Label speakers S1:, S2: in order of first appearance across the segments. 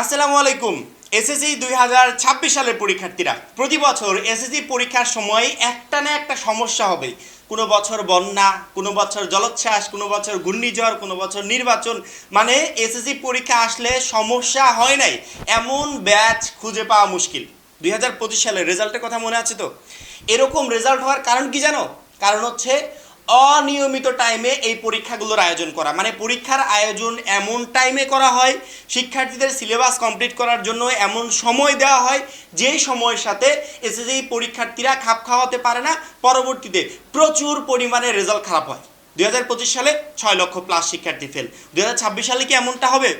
S1: আসসালামু আলাইকুম। এসএসসি দুই হাজার ছাব্বিশ সালের পরীক্ষার্থীরা, প্রতি বছর এসএসসি পরীক্ষার সময় একটা না একটা সমস্যা হবে। কোনো বছর বন্যা, কোনো বছর জলোচ্ছ্বাস, কোনো বছর ঘূর্ণিঝড়, কোনো বছর নির্বাচন মানে এসএসসি পরীক্ষা আসলে সমস্যা হয় নাই। এমন ব্যাচ খুঁজে পাওয়া মুশকিল। দুই হাজার পঁচিশ সালের রেজাল্টের কথা মনে আছে তো? এরকম রেজাল্ট হওয়ার কারণ কি জানো? কারণ হচ্ছে অনিয়মিত টাইমে এই পরীক্ষাগুলোর আয়োজন করা। মানে পরীক্ষার আয়োজন এমন টাইমে করা হয়, শিক্ষার্থীদের সিলেবাস কমপ্লিট করার জন্য এমন সময় দেওয়া হয় যেই সময়ের সাথে এসএসসি পরীক্ষার্থীরা খাপ খাওয়াতে পারে না। পরবর্তীতে প্রচুর পরিমাণে রেজাল্ট খারাপ হয়। দুই হাজার পঁচিশ সালে ছয় লক্ষ প্লাস শিক্ষার্থী ফেল দুই হাজার ছাব্বিশ সালে কি এমনটা হবে?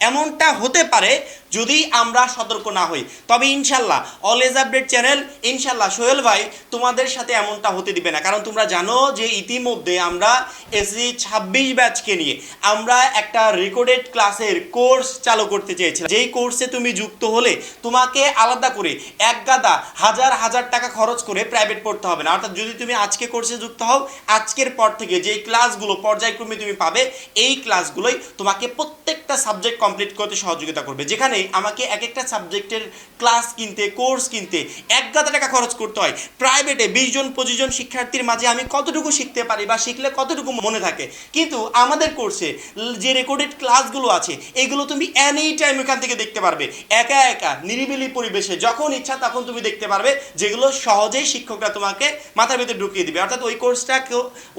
S1: এমনটা হতে পারে যদি আমরা সতর্ক না হই। তবে ইনশাল্লাহ অলওয়েজ আপডেট চ্যানেল ইনশাল্লাহ সোহেল ভাই তোমাদের সাথে এমনটা হতে দিবে না। কারণ তোমরা জানো যে ইতিমধ্যে আমরা এসি ছাব্বিশ ব্যাচকে নিয়ে আমরা একটা রেকর্ডেড ক্লাসের কোর্স চালু করতে চেয়েছিলাম। যেই কোর্সে তুমি যুক্ত হলে তোমাকে আলাদা করে এক গাদা হাজার হাজার টাকা খরচ করে প্রাইভেট পড়তে হবে না। অর্থাৎ যদি তুমি আজকে কোর্সে যুক্ত হও, আজকের পর থেকে যেই ক্লাসগুলো পর্যায়ক্রমে তুমি পাবে, এই ক্লাসগুলোই তোমাকে প্রত্যেকটা সাবজেক্ট কমপ্লিট করতে সহযোগিতা করবে। যেখানে আমাকে এক একটা সাবজেক্টের ক্লাস কিনতে কোর্স কিনতে এক গাদা টাকা খরচ করতে হয়। প্রাইভেটে বিশ জন, পঁচিশ জন শিক্ষার্থীর মাঝে আমি কতটুকু শিখতে পারি বা শিখলে কতটুকু মনে থাকে? কিন্তু আমাদের কোর্সে যে রেকর্ডেড ক্লাসগুলো আছে, এগুলো তুমি এনি টাইম এখান থেকে দেখতে পারবে। একা একা, নিরিবিলি পরিবেশে, যখন ইচ্ছা তখন তুমি দেখতে পারবে, যেগুলো সহজেই শিক্ষকরা তোমাকে মাথার ভিতরে ঢুকিয়ে দিবে। অর্থাৎ ওই কোর্সটা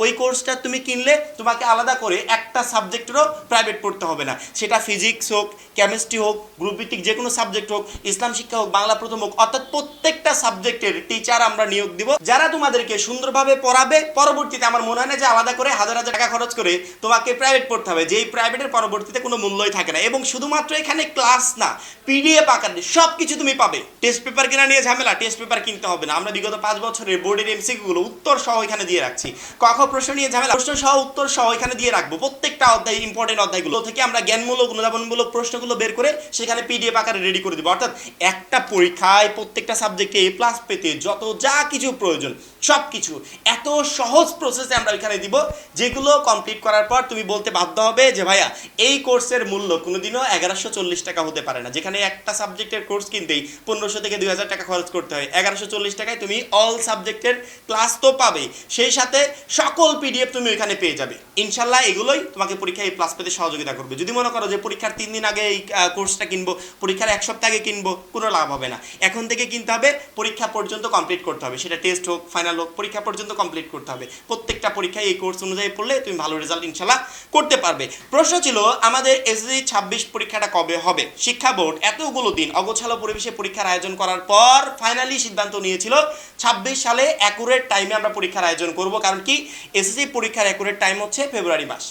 S1: ওই কোর্সটা তুমি কিনলে তোমাকে আলাদা করে একটা সাবজেক্টেরও প্রাইভেট পড়তে হবে না। সেটা ফিজিক্স হোক কেমিস্ট্রি হোক গ্রুপ ভিত্তিক যে কোনো সাবজেক্ট হোক, ইসলাম শিক্ষা হোক, বাংলা প্রথম হোক, অর্থাৎ প্রত্যেকটা সাবজেক্টের টিচার আমরা নিয়োগ দিব। যারা তোমাদেরকে সুন্দরভাবে পড়াবে, পরবর্তীতে আমার মনে হয় না যে আলাদা করে হাজার হাজার টাকা খরচ করে তোমাকে প্রাইভেট পড়তে হবে। যেই প্রাইভেটের পরবর্তীতে কোনো মূল্যই থাকে না। এবং শুধুমাত্র এখানে ক্লাস না পিডিএফ আকারে সব কিছু তুমি পাবে। টেস্ট পেপার কেনা নিয়ে ঝামেলা টেস্ট পেপার কিনতে হবে না। আমরা বিগত পাঁচ বছরের বোর্ডের এমসিকিউগুলো উত্তর সহ এখানে দিয়ে রাখছি। কখ প্রশ্ন নিয়ে ঝামেলা, প্রশ্ন সহ উত্তর সহ এখানে দিয়ে রাখব। প্রত্যেকটা অধ্যায় ইম্পর্টেন্ট অধ্যায়গুলো থেকে আমরা জ্ঞানমূলক অনুধাবনমূলক প্রশ্নগুলো বের করে সেখানে পিডিএফ আকারে রেডি করে দেবো। অর্থাৎ একটা পরীক্ষায় প্রত্যেকটা সাবজেক্টে এ প্লাস পেতে যত যা কিছু প্রয়োজন সব কিছু এত সহজ প্রসেসে আমরা এখানে দিব, যেগুলো কমপ্লিট করার পর তুমি বলতে বাধ্য হবে যে, ভাইয়া, এই কোর্সের মূল্য কোনোদিনও এগারোশো চল্লিশ টাকা হতে পারে না। যেখানে একটা সাবজেক্টের কোর্স কিনতেই পনেরোশো থেকে দুই হাজার টাকা খরচ করতে হয়। এগারোশো চল্লিশ টাকায় তুমি অল সাবজেক্টের ক্লাস তো পাবে, সেই সাথে সকল পিডিএফ তুমি ওইখানে পেয়ে যাবে। ইনশাল্লাহ এগুলোই তোমাকে পরীক্ষায় প্লাস পেতে সহযোগিতা করবে। যদি মনে করো যে, পরীক্ষার তিন দিন আগে এই কোর্সটা কিনবো, পরীক্ষার এক সপ্তাহ আগে কিনবো, কোনো লাভ হবে না। এখন থেকে কিনতে হবে, পরীক্ষা পর্যন্ত কমপ্লিট করতে হবে। সেটা টেস্ট হোক ফাইনাল হোক পরীক্ষা পর্যন্ত কমপ্লিট করতে হবে। প্রত্যেকটা পরীক্ষায় এই কোর্স অনুযায়ী পড়লে তুমি ভালো রেজাল্ট ইনশাল্লাহ করতে পারবে। প্রশ্ন ছিল, আমাদের এসএসসি ছাব্বিশ পরীক্ষাটা কবে হবে? শিক্ষা বোর্ড এতগুলো দিন অগোছালো পরিবেশে পরীক্ষার আয়োজন করার পর ফাইনালি সিদ্ধান্ত নিয়েছিল, ছাব্বিশ সালে অ্যাকুরেট টাইমে আমরা পরীক্ষার আয়োজন করব। কারণ কি? এসএসসি পরীক্ষার অ্যাকুরেট টাইম হচ্ছে ফেব্রুয়ারি মাস।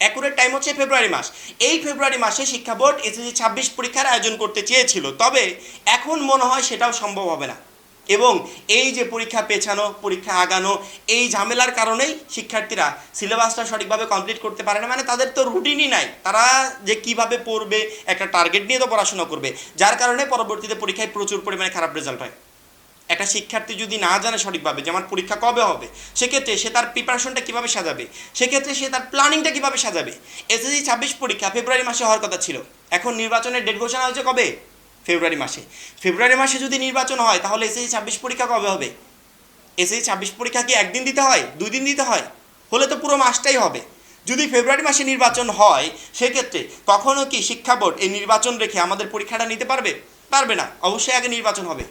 S1: অ্যাকুরেট টাইম হচ্ছে ফেব্রুয়ারি মাস। এই ফেব্রুয়ারি মাসে শিক্ষা বোর্ড এসএসসি ছাব্বিশ পরীক্ষার আয়োজন করতে চেয়েছিল। তবে এখন মনে হয় সেটাও সম্ভব হবে না। এবং এই যে পরীক্ষা পেছানো, পরীক্ষা আগানো, এই ঝামেলার কারণেই শিক্ষার্থীরা সিলেবাসটা সঠিকভাবে কমপ্লিট করতে পারে না। মানে তাদের তো রুটিনই নাই। তারা যে কীভাবে পড়বে, একটা টার্গেট নিয়ে তো পড়াশোনা করবে। যার কারণে পরবর্তীতে পরীক্ষায় প্রচুর পরিমাণে খারাপ রেজাল্ট হয়। একটা শিক্ষার্থী যদি না জানে সঠিকভাবে যে আমার পরীক্ষা কবে হবে, সেক্ষেত্রে সে তার প্রিপারেশনটা কীভাবে সাজাবে? সেক্ষেত্রে সে তার প্ল্যানিংটা কীভাবে সাজাবে? এসএসসি ছাব্বিশ পরীক্ষা ফেব্রুয়ারি মাসে হওয়ার কথা ছিল। এখন নির্বাচনের ডেট ঘোষণা হয়েছে কবে? ফেব্রুয়ারি মাসে। ফেব্রুয়ারি মাসে যদি নির্বাচন হয়, তাহলে এসএসসি ছাব্বিশ পরীক্ষা কবে হবে? এসএসসি ছাব্বিশ পরীক্ষা কি একদিন দিতে হয়? দুই দিন দিতে হয়? হলে তো পুরো মাসটাই হবে। যদি ফেব্রুয়ারি মাসে নির্বাচন হয়, সেক্ষেত্রে কখনো কি শিক্ষা বোর্ড এই নির্বাচন রেখে আমাদের পরীক্ষাটা নিতে পারবে? পারবে না। অবশ্যই আগে নির্বাচন হবে।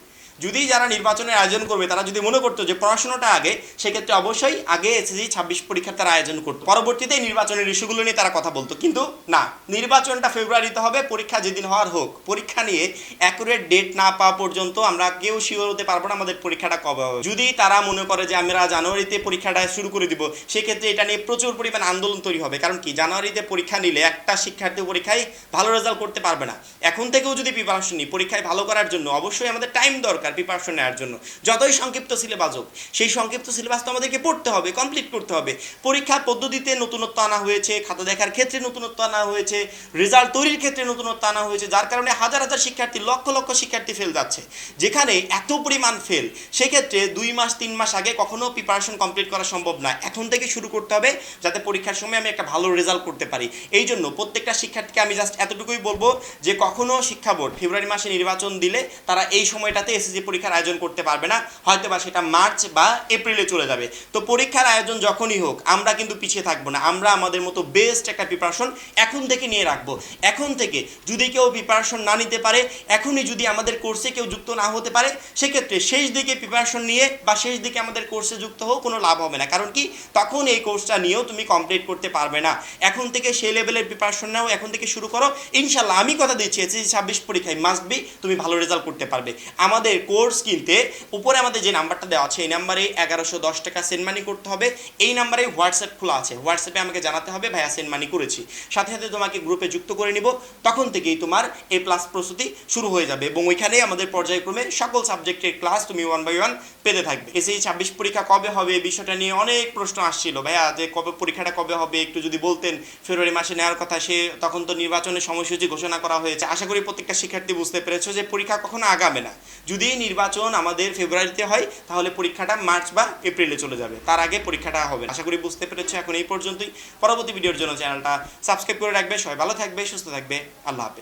S1: যদি যারা নির্বাচনের আয়োজন করবে, তারা যদি মনে করতো যে পড়াশোনাটা আগে, সেক্ষেত্রে অবশ্যই আগে এসএসসি ছাব্বিশ পরীক্ষার তারা আয়োজন করতো। পরবর্তীতে নির্বাচনের ইস্যুগুলো নিয়ে তারা কথা বলতো। কিন্তু না, নির্বাচনটা ফেব্রুয়ারিতে হবে, পরীক্ষা যেদিন হওয়ার হোক। পরীক্ষা নিয়ে অ্যাকুরেট ডেট না পাওয়া পর্যন্ত আমরা কেউ শিওর হতে পারব না আমাদের পরীক্ষাটা কবে হবে। যদি তারা মনে করে যে আমরা জানুয়ারিতে পরীক্ষাটা শুরু করে দিব, সেক্ষেত্রে এটা নিয়ে প্রচুর পরিমাণ আন্দোলন তৈরি হবে। কারণ কি? জানুয়ারিতে পরীক্ষা নিলে একটা শিক্ষার্থী পরীক্ষায় ভালো রেজাল্ট করতে পারবে না। এখন থেকেও যদি প্রিপারেশন নিই, পরীক্ষায় ভালো করার জন্য অবশ্যই আমাদের টাইম দরকার দরকার। প্রিপারেশন নেওয়ার জন্য। যতই সংক্ষিপ্ত সিলেবাস হোক, সেই সংক্ষিপ্ত সিলেবাস তো আমাদেরকে পড়তে হবে কমপ্লিট করতে হবে। পরীক্ষার পদ্ধতিতে নতুনত্ব আনা হয়েছে, খাতা দেখার ক্ষেত্রে নতুনত্ব আনা হয়েছে রেজাল্ট তৈরির ক্ষেত্রে নতুনত্ব আনা হয়েছে, যার কারণে হাজার হাজার শিক্ষার্থী, লক্ষ লক্ষ শিক্ষার্থী ফেল যাচ্ছে। যেখানে এত পরিমাণ ফেল সেক্ষেত্রে দুই মাস, তিন মাস আগে কখনো প্রিপারেশন কমপ্লিট করা সম্ভব না। এখন থেকে শুরু করতে হবে, যাতে পরীক্ষার সময় আমি একটা ভালো রেজাল্ট করতে পারি। এই জন্য প্রত্যেকটা শিক্ষার্থীকে আমি জাস্ট এতটুকুই বলব যে, কখনো শিক্ষা বোর্ড ফেব্রুয়ারি মাসে নির্বাচন দিলে তারা এই সময়টাতে এসএসসি পরীক্ষার আয়োজন করতে পারবে না হয়তো বা সেটা মার্চ বা এপ্রিলে চলে যাবে। তো পরীক্ষার আয়োজন যখনই হোক, আমরা কিন্তু পিছিয়ে থাকব না। আমরা আমাদের মতো বেস্ট একটা প্রিপারেশন এখন থেকে নিয়ে রাখব। এখন থেকে যদি কেউ প্রিপারেশন না নিতে পারে, এখনই যদি আমাদের কোর্সে কেউ যুক্ত না হতে পারে, সেক্ষেত্রে শেষ দিকে প্রিপারেশন নিয়ে বা শেষ দিকে আমাদের কোর্সে যুক্ত হোক কোনো লাভ হবে না। কারণ কি? তখন এই কোর্সটা নিয়েও তুমি কমপ্লিট করতে পারবে না। এখন থেকে সেই লেভেলের প্রিপারেশন নাও, এখন থেকে শুরু করো। ইনশাল্লাহ আমি কথা দিচ্ছি, এসএসসি ছাব্বিশ পরীক্ষায় মাস্ট বি তুমি ভালো রেজাল্ট করতে পারবে। আমাদের কোর্স কিনতে, উপরে আমাদের যে নাম্বারটা দেওয়া আছে, এই নাম্বারে এগারোশো দশ টাকা সেন্ড মানি করতে হবে। এই নাম্বারে হোয়াটসঅ্যাপ খোলা আছে। হোয়াটসঅ্যাপে আমাকে জানাতে হবে, ভাইয়া সেন্ড মানি করেছি। সাথে সাথে তোমাকে গ্রুপে যুক্ত করে নিব। তখন থেকেই তোমার এ প্লাস প্রস্তুতি শুরু হয়ে যাবে এবং ওইখানে আমাদের পর্যায়ক্রমে সকল সাবজেক্টের ক্লাস তুমি ওয়ান বাই ওয়ান পেতে থাকবে। এসএসসি ছাব্বিশ পরীক্ষা কবে হবে এই বিষয়টা নিয়ে অনেক প্রশ্ন আসছিল। ভাইয়া, যে কবে পরীক্ষাটা কবে হবে, একটু যদি বলতেন। ফেব্রুয়ারি মাসে নেওয়ার কথা, সে তখন তো নির্বাচনের সময়সূচি ঘোষণা করা হয়েছে। আশা করি প্রত্যেকটা শিক্ষার্থী বুঝতে পেরেছ যে পরীক্ষা কখনো আগাবে না। যদি নির্বাচন আমাদের ফেব্রুয়ারিতে হয়, তাহলে পরীক্ষাটা মার্চ বা এপ্রিলে চলে যাবে। তার আগে পরীক্ষাটা হবে আশা করি বুঝতে পেরেছ এখন এই পর্যন্তই। পরবর্তী ভিডিওর জন্য চ্যানেলটা সাবস্ক্রাইব করে রাখবে। সবাই ভালো থাকবে, সুস্থ থাকবে। আল্লাহ হাফেজ।